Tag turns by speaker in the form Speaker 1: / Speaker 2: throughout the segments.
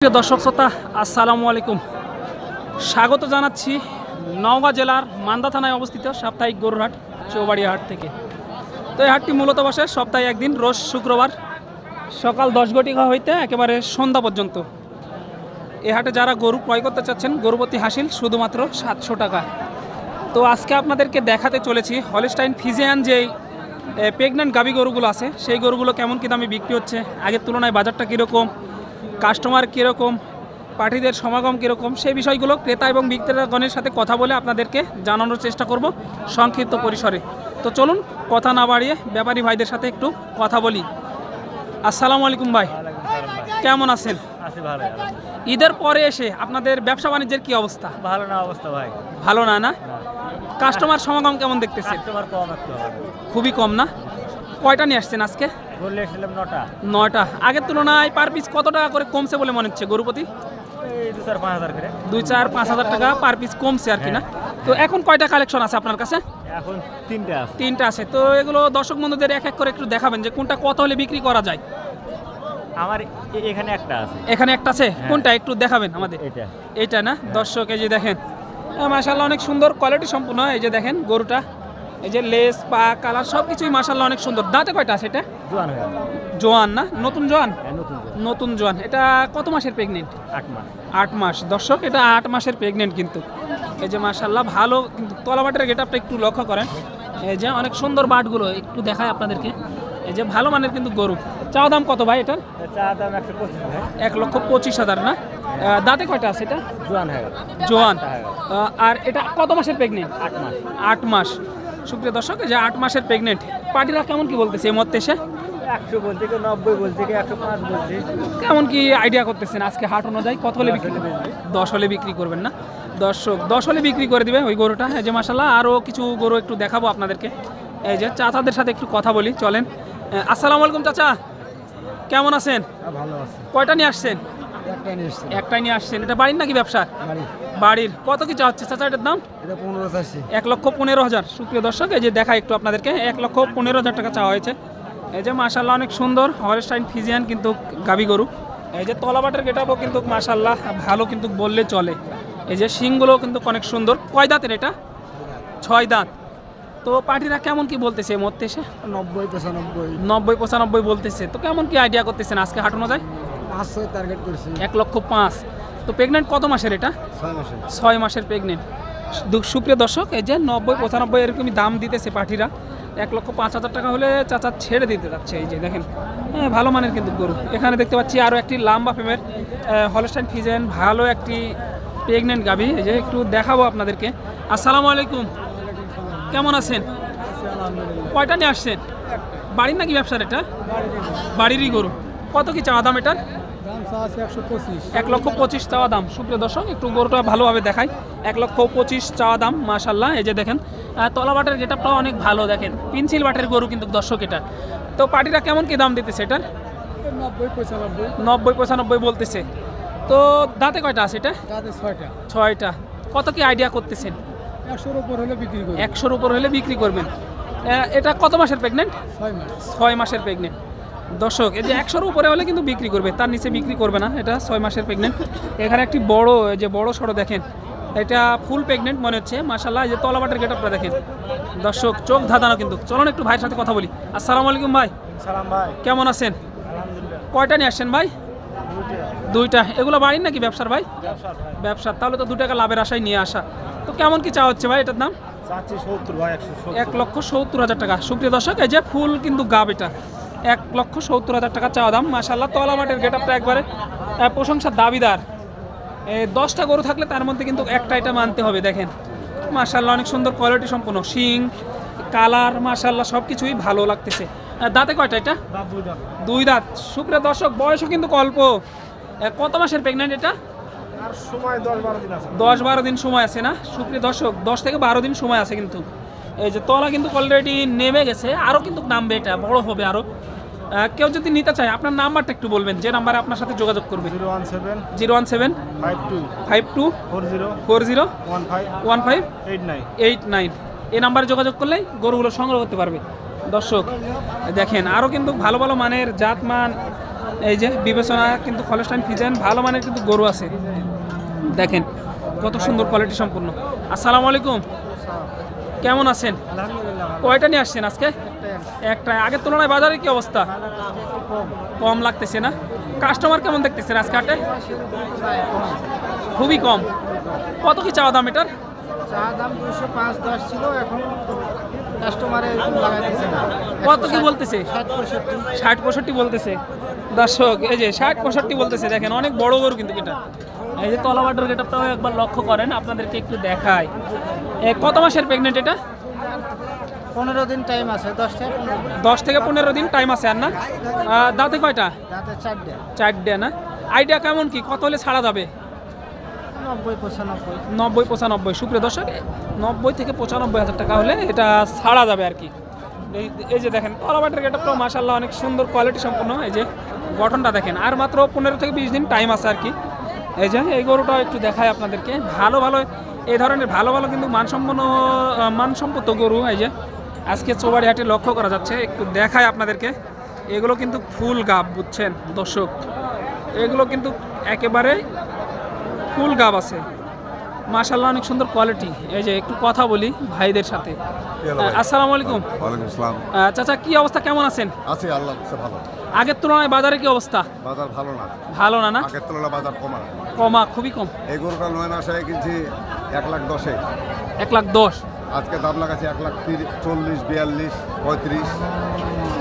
Speaker 1: প্রিয় দর্শক শ্রোতা, আসসালামু আলাইকুম। স্বাগত জানাচ্ছি নওগাঁ জেলার মান্দা থানায় অবস্থিত সাপ্তাহিক গরুরহাট চৌবাড়িয়া হাট থেকে। তো এই হাটটি মূলত বসে সপ্তাহে একদিন, রোজ শুক্রবার সকাল দশ ঘটিকা হইতে একেবারে সন্ধ্যা পর্যন্ত। এ হাটে যারা গরু ক্রয় করতে চাচ্ছেন, গরুপতি হাসিল শুধুমাত্র সাতশো টাকা। তো আজকে আপনাদেরকে দেখাতে চলেছি হলিস্টাইন ফিজিয়ান যেই প্রেগনেন্ট গাভী গরুগুলো আছে, সেই গরুগুলো কেমন কী দামে বিক্রি হচ্ছে, আগের তুলনায় বাজারটা কীরকম কাস্টমার কীরকম পার্টিদের সমাগম কীরকম সেই বিষয়গুলো ক্রেতা এবং বিক্রেতাগণের সাথে কথা বলে আপনাদেরকে জানানোর চেষ্টা করব সংক্ষিপ্ত পরিসরে। তো চলুন কথা না বাড়িয়ে ব্যাপারী ভাইদের সাথে একটু কথা বলি। আসসালামু আলাইকুম ভাই। কেমন আছেন? ঈদের পরে এসে আপনাদের ব্যবসা বাণিজ্যের কি অবস্থা?
Speaker 2: ভালো না অবস্থা ভাই।
Speaker 1: ভালো না না? কাস্টমার সমাগম কেমন দেখতেছেন?
Speaker 2: একটু
Speaker 1: খুবই কম না? কয়টা নিয়ে আসছেন আজকে? নয়টা। আগের তুলনায় পার পিস কত টাকা করে কমছে বলে মনে হচ্ছে গরুপতি? দুই চার পাঁচ হাজার টাকা পার পিস কমছে আর কি না? তো এখন কয়টা কালেকশন আছে আপনার কাছে?
Speaker 2: এখন তিনটে আছে।
Speaker 1: তিনটা আছে। তো এগুলো দর্শক বন্ধুদের এক এক করে একটু দেখাবেন যে কোনটা কত হলে বিক্রি করা যায়।
Speaker 2: আমার এখানে একটা আছে।
Speaker 1: এখানে একটা আছে? কোনটা একটু দেখাবেন আমাদের?
Speaker 2: এটা।
Speaker 1: এইটা না? দর্শক এই যে দেখেন। মাশাল্লাহ অনেক সুন্দর কোয়ালিটি সম্পূর্ণ। এই যে দেখেন গরুটা। এই যে লেস পা কালার সব কিছুই মাশাল্লাহ অনেক সুন্দর। দাঁতে কয়টা আছে এটা?
Speaker 2: জোয়ান
Speaker 1: জোয়ান না? নতুন জোয়ান?
Speaker 2: হ্যাঁ, নতুন জোয়ান।
Speaker 1: এটা কত মাসের প্রেগনেন্ট
Speaker 2: আট মাস।
Speaker 1: আট মাস। দর্শক এটা আট মাসের প্রেগনেন্ট কিন্তু। এই যে মাশাল্লাহ ভালো কিন্তু তলাবাটের গেট আপটা একটু লক্ষ্য করেন। এই যে অনেক সুন্দর বাটগুলো একটু দেখায় আপনাদেরকে। এই যে ভালো মানের কিন্তু গরু। চাওয়া দাম কত ভাই এটার?
Speaker 2: চা দাম
Speaker 1: এক লক্ষ পঁচিশ হাজার না? দাঁতে কয়টা আছে এটা?
Speaker 2: জোয়ান
Speaker 1: জোয়ান।
Speaker 2: হয়ে
Speaker 1: আর এটা কত মাসের প্রেগনেন্ট
Speaker 2: আট মাস।
Speaker 1: আট মাস। সুপ্রিয় দর্শক যে আট মাসের প্রেগনেন্ট পার্টিরা কেমন কি বলতেছে এই মধ্যে এসে?
Speaker 2: একশো বলছে কি নব্বই বলছে কি একশো পাঁচ বলছে।
Speaker 1: কেমন কি আইডিয়া করতেছেন আজকে হাট অনুযায়ী? কত হলে বিক্রি। দশ হলে বিক্রি করবেন না। দর্শক দশ হলে বিক্রি করে দিবে ওই গরুটা। এই যে মাসাল্লাহ আরও কিছু গরু একটু দেখাবো আপনাদেরকে। এই যে চাচাদের সাথে একটু কথা বলি চলেন। আসসালামু আলাইকুম চাচা। কেমন আছেন?
Speaker 2: ভালো আছে।
Speaker 1: কয়টা নিয়ে আসছেন? একটাই নিয়ে আসছেন। এটা বাড়ির নাকি ব্যবসা? বাড়ির। কত কি চাচ্ছে চাচা এটার দাম? এক লক্ষ পনেরো হাজার। সুপ্রিয় দর্শক এই যে দেখা একটু আপনাদেরকে এক লক্ষ পনেরো হাজার টাকা চাওয়া হয়েছে। এই যে মাশাল্লাহ অনেক সুন্দর হরেস্টাইন ফিজিয়ান কিন্তু গাবি গরু। এই যে তলাবাটের গেটাবও কিন্তু মাশাল্লাহ ভালো কিন্তু বললে চলে। এই যে শিংগুলো কিন্তু অনেক সুন্দর। কয় দাঁতের এটা? ছয় দাঁত। তো পার্টিরা কেমন কি বলতেছে এই মধ্যে এসে?
Speaker 2: নব্বই পঁচানব্বই।
Speaker 1: নব্বই পঁচানব্বই বলতেছে। তো কেমন কি আইডিয়া করতেছেন? আজকে হাঁটানো যায়?
Speaker 2: পাঁচশো টার্গেট করছি।
Speaker 1: এক লক্ষ পাঁচ। তো প্রেগনেন্ট কত মাসের এটা?
Speaker 2: ছয় মাসে
Speaker 1: ছয় মাসের প্রেগনেন্ট সুপ্রিয় দর্শক এই যে নব্বই পঁচানব্বই এরকমই দাম দিতেছে পার্টিরা। এক লক্ষ পাঁচ হাজার টাকা হলে চাচা ছেড়ে দিতে যাচ্ছে এই যে দেখেন। হ্যাঁ ভালো মানের কিন্তু গরু। এখানে দেখতে পাচ্ছি আরও একটি লাম্বা ফেমের হলস্টাইন ফিজেন ভালো একটি প্রেগনেন্ট গাভি। এই যে একটু দেখাবো আপনাদেরকে। আসসালামু আলাইকুম। কেমন আছেন? কয়টা নিয়ে আসছেন? বাড়ির নাকি ব্যবসার এটা? বাড়িরই গরু। কত কি চাওয়া দাম এটার? এক লক্ষ পঁচিশ চাওয়া দাম। সুপ্রিয় দর্শক একটু গরুটা ভালোভাবে দেখাই। এক লক্ষ পঁচিশ চাওয়া দাম মাশাল্লাহ এই যে দেখেন। আহ, তলা বাটের গেটআপটাও অনেক ভালো দেখেন। পেন্সিল বাটের গরু কিন্তু দর্শক এটা। তো পার্টিরা কেমন কি দাম দিতেছে এটার?
Speaker 2: নব্বই পঁচানব্বই।
Speaker 1: নব্বই পঁচানব্বই বলতেছে। তো দাঁতে কয়টা আছে এটা?
Speaker 2: ছয়টা।
Speaker 1: ছয়টা। কত কি আইডিয়া করতেছেন?
Speaker 2: একশোর উপর হলে বিক্রি করি
Speaker 1: একশোর উপর হলে বিক্রি করবেন। এটা কত মাসের প্রেগনেন্ট
Speaker 2: ছয় মাস।
Speaker 1: ছয় মাসের প্রেগনেন্ট দর্শক এই যে একশোর উপরে হলে কিন্তু বিক্রি করবে তার নিচে বিক্রি করবে না এটা ছয় মাসের প্রেগনেন্ট এখানে একটি বড় এই যে বড় সড়ো দেখেন এটা ফুল প্রেগনেন্ট মনে হচ্ছে মাসাল্লাহ যে তলাবাটের গেটআপটা দেখেন। দর্শক চোখ ধাঁধানো কিন্তু। চলুন একটু ভাইয়ের সাথে কথা বলি। আসসালামু আলাইকুম ভাই।
Speaker 2: সালাম ভাই।
Speaker 1: কেমন আছেন? কয়টা নিয়ে আসছেন ভাই? দুইটা। এগুলো বাড়ির নাকি ব্যবসার ভাই? ব্যবসার তাহলে তো দু টাকা লাভের আশায় নিয়ে আসা। তো কেমন কি চাওয়া হচ্ছে ভাই এটার দাম? এক লক্ষ সত্তর হাজার টাকা। সুপ্রিয় দর্শক এই যে ফুল কিন্তু গাব এটা। এক লক্ষ সত্তর হাজার টাকা চাওয়া দাম। মাসাল্লাহ তলা মাঠের গেট আপটা একবারে প্রশংসার দাবিদার। দশটা গরু থাকলে তার মধ্যে কিন্তু একটা এটা মানতে হবে দেখেন। মাসাল্লাহ অনেক সুন্দর কোয়ালিটি সম্পূর্ণ শিং কালার মাসাল্লাহ সব কিছুই ভালো লাগতেছে। দাঁতে কয়টা এটা? দুই দাঁত। সুপ্রিয় দর্শক বয়সও কিন্তু অল্প। কত মাসের প্রেগনেন্ট এটা?
Speaker 2: আর সময় দশ বারো দিন
Speaker 1: সময় আছে না? সুপ্রিয় দর্শক দশ থেকে বারো দিন সময় আছে কিন্তু। এই যে তলা কিন্তু অলরেডি নেমে গেছে আরও কিন্তু নামবে এটা বড় হবে আরও। কেউ যদি নিতে চায় আপনার নাম্বারটা একটু বলবেন যে নাম্বারে আপনার সাথে যোগাযোগ করবে।
Speaker 2: Zero one seven
Speaker 1: zero one seven
Speaker 2: five two
Speaker 1: five two
Speaker 2: four zero
Speaker 1: four zero
Speaker 2: one five
Speaker 1: one five
Speaker 2: eight nine.
Speaker 1: Eight nine এই নাম্বারে যোগাযোগ করলেই গরুগুলো সংগ্রহ করতে পারবে। দর্শক দেখেন আরও কিন্তু ভালো ভালো মানের জাত মান এই যে বিবেচনা কিন্তু হলস্টাইন ফিজেন ভালো মানের কিন্তু গরু আছে। দেখেন কত সুন্দর কোয়ালিটি সম্পূর্ণ। আসসালামু আলাইকুম। কেমন আছেন? কয়টা নিয়ে আসছেন আজকে? একটা আগের তুলনায় বাজারে কি অবস্থা? কম লাগতেছে না? কাস্টমার কেমন দেখতেছে আজকে হাটে খুবই কম। কত কি চাওয়া দাম এটার? কত কি বলতেছে?
Speaker 2: ষাট পঁয়ষট্টি।
Speaker 1: বলতেছে। দর্শক এই যে ষাট পঁয়ষট্টি বলতেছে দেখেন অনেক বড় গরু কিন্তু এটা। এই যে তলাবাটার গেটআপটাও একবার লক্ষ্য করেন আপনাদেরকে একটু দেখায় কত মাসের প্রেগনেন্ট এটা?
Speaker 2: পনেরো দিন টাইম আছে দশটা
Speaker 1: দশ থেকে পনেরো দিন টাইম আছে আর না? দাঁতে কয়টা?
Speaker 2: রাতে চারটে।
Speaker 1: চারটে না? আইডিয়া কেমন কি? কত হলে ছাড়া যাবে?
Speaker 2: নব্বই পঁচানব্বই।
Speaker 1: নব্বই পঁচানব্বই। সুপ্রিয় দর্শক নব্বই থেকে পঁচানব্বই হাজার টাকা হলে এটা ছাড়া যাবে আর কি। এই- যে দেখেন তলাবাটের গেটআপটাও মাসাল্লাহ অনেক সুন্দর কোয়ালিটি সম্পন্ন। এই যে গঠনটা দেখেন আর মাত্র পনেরো থেকে বিশ দিন টাইম আছে আর কি। এই যে এই গরুটাও একটু দেখায় আপনাদেরকে। ভালো ভালো এই ধরনের ভালো ভালো কিন্তু মানসম্পন্ন আহ, মানসম্পন্ন গরু এই যে। আজকে চৌবাড়ি হাটে লক্ষ্য করা যাচ্ছে একটু দেখায় আপনাদেরকে। এগুলো কিন্তু ফুল গাব বুঝছেন? দর্শক এগুলো কিন্তু একেবারে ফুল গাব আছে। মাশাল্লাহ অনেক সুন্দর কোয়ালিটি এই যে একটু কথা বলি ভাইদের সাথে। আসসালামু আলাইকুম।
Speaker 3: ওয়ালাইকুম আসসালাম।
Speaker 1: চাচা কি অবস্থা? কেমন আছেন?
Speaker 3: আছি আল্লাহ ভালো।
Speaker 1: আগের তুলনায় বাজারে কি অবস্থা?
Speaker 3: বাজার ভালো না।
Speaker 1: ভালো না না?
Speaker 3: আগের তুলনায় বাজার কমা।
Speaker 1: কমা খুবই কম।
Speaker 3: এই গরুটা নয় মাসে কিনছি এক লাখ দশে।
Speaker 1: এক লাখ দশ।
Speaker 3: আজকে দাম লাগাচ্ছে এক লাখ তিরিশ চল্লিশ বিয়াল্লিশ পঁয়ত্রিশ।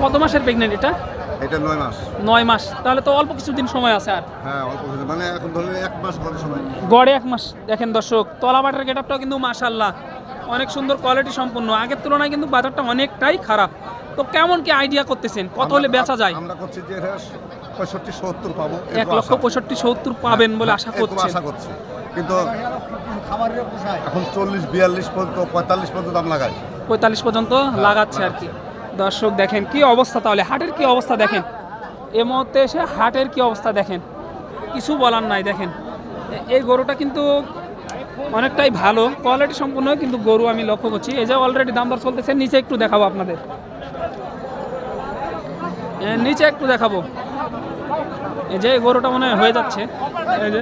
Speaker 1: কত মাসের প্রেগনেন্ট এটা?
Speaker 3: এটা নয় মাস।
Speaker 1: নয় মাস। তাহলে তো অল্প কিছুদিন সময় আছে আর।
Speaker 3: হ্যাঁ অল্প কিছু মানে এখন ধরুন এক মাস ঘরে সময়।
Speaker 1: গড়ে এক মাস। দেখেন দর্শক তলাবাটের গেটআপটাও কিন্তু মাশাল্লাহ অনেক সুন্দর কোয়ালিটি সম্পূর্ণ। আগের তুলনায় কিন্তু বাজারটা অনেকটাই খারাপ। তো কেমন কি আইডিয়া করতেছেন? কত হলে বেচা যায়?
Speaker 3: আমরা করছি যে পঁয়ষট্টি সত্তর পাবো।
Speaker 1: এক লক্ষ
Speaker 3: আশা।
Speaker 1: পঁয়ষট্টি সত্তর পাবেন বলে আশা
Speaker 3: এরকম
Speaker 1: করছেন।
Speaker 3: আশা করছি। কিন্তু এখন চল্লিশ, বিয়াল্লিশ পর্যন্ত, পঁয়তাল্লিশ পর্যন্ত দাম লাগায়।
Speaker 1: পঁয়তাল্লিশ পর্যন্ত লাগাচ্ছে আর কি। দর্শক দেখেন কি অবস্থা তাহলে, হাটের কি অবস্থা দেখেন? এ মুহূর্তে এসে হাটের কি অবস্থা দেখেন? কিছু বলার নাই, দেখেন। এই গরুটা কিন্তু অনেকটাই ভালো কোয়ালিটি সম্পূর্ণ, কিন্তু গরু আমি লক্ষ্য করছি, এই যে অলরেডি দাম দর চলতেছে, নিচে একটু দেখাবো আপনাদের। নিচে একটু দেখাবো। এই যে গরুটা মনে হয় যাচ্ছে। এই যে।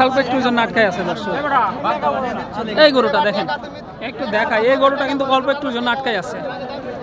Speaker 1: অল্প আছে এই গরুটা দেখেন। একটু দেখাই, এই গরুটা কিন্তু অল্প একটুর জন্য আটকাই আছে।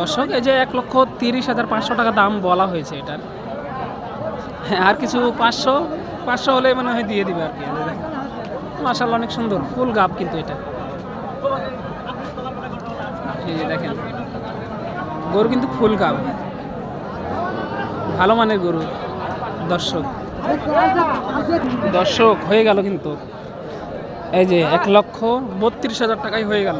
Speaker 1: দর্শক, এই যে এক লক্ষ তিরিশ হাজার পাঁচশো টাকা দাম বলা হয়েছে এটার। হ্যাঁ আর কিছু পাঁচশো পাঁচশো হলে মনে হয় দিয়ে দিবে আর কি। মাসাল্লাহ অনেক সুন্দর, ফুল গাব কিন্তু এটা। দেখেন। গরু কিন্তু ফুল কাপ ভালো মানের গরু। দর্শক। দর্শক, হয়ে গেল কিন্তু। এই যে এক লক্ষ বত্রিশ হাজার টাকাই হয়ে গেল।